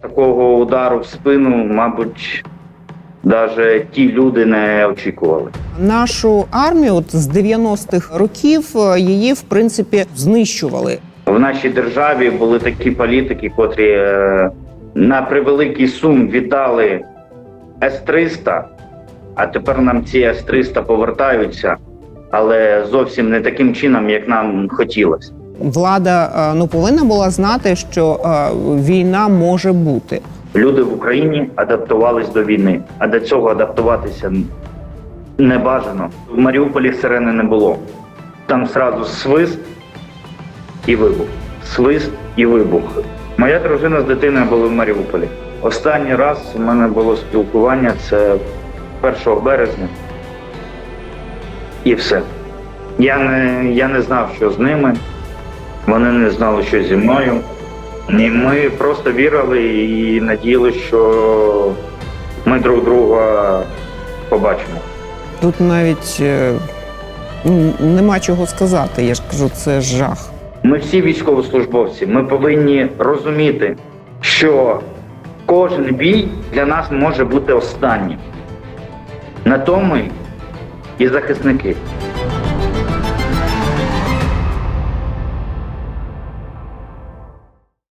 Такого удару в спину, мабуть, навіть ті люди не очікували. Нашу армію от з 90-х років е, її в принципі знищували. В нашій державі були такі політики, котрі е, на превеликий сум віддали С-300, а тепер нам ці С-300 повертаються, але зовсім не таким чином, як нам хотілося. Влада е, ну повинна була знати, що е, війна може бути. Люди в Україні адаптувались до війни, а до цього адаптуватися не бажано. В Маріуполі сирени не було. Там сразу свист і вибух. Свист і вибух. Моя дружина з дитиною були в Маріуполі. Останній раз у мене було спілкування це 1 березня. І все. Я не, я не знав, що з ними. Вони не знали, що зі мною. І ми просто вірили і надіялися, що ми друг друга побачимо. Тут навіть е, ну, нема чого сказати. Я ж кажу, це жах. Ми всі військовослужбовці. Ми повинні розуміти, що кожен бій для нас може бути останнім. На тому і захисники.